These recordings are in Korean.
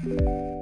Música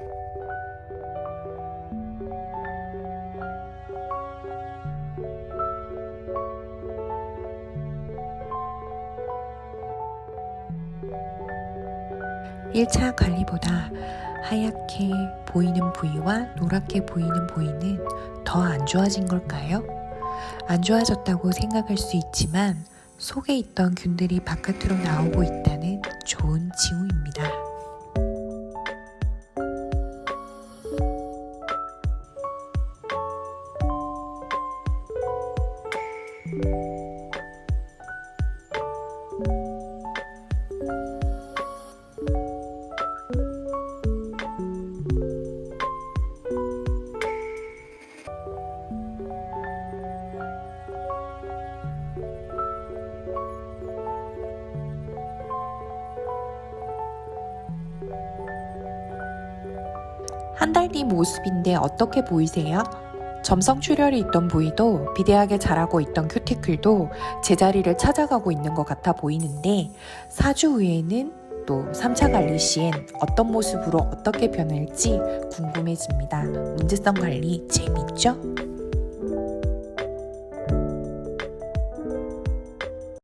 일차 관리보다 하얗게 보이는 부위와 노랗게 보이는 부위는 더 안 좋아진 걸까요? 안 좋아졌다고 생각할 수 있지만 속에 있던 균들이 바깥으로 나오고 있다는 좋은 징후입니다. 한 달 뒤 모습인데 어떻게 보이세요? 점성 출혈이 있던 부위도 비대하게 자라고 있던 큐티클도 제자리를 찾아가고 있는 것 같아 보이는데 4주 후에는 또 3차 관리 시엔 어떤 모습으로 어떻게 변할지 궁금해집니다. 문제성 관리 재밌죠?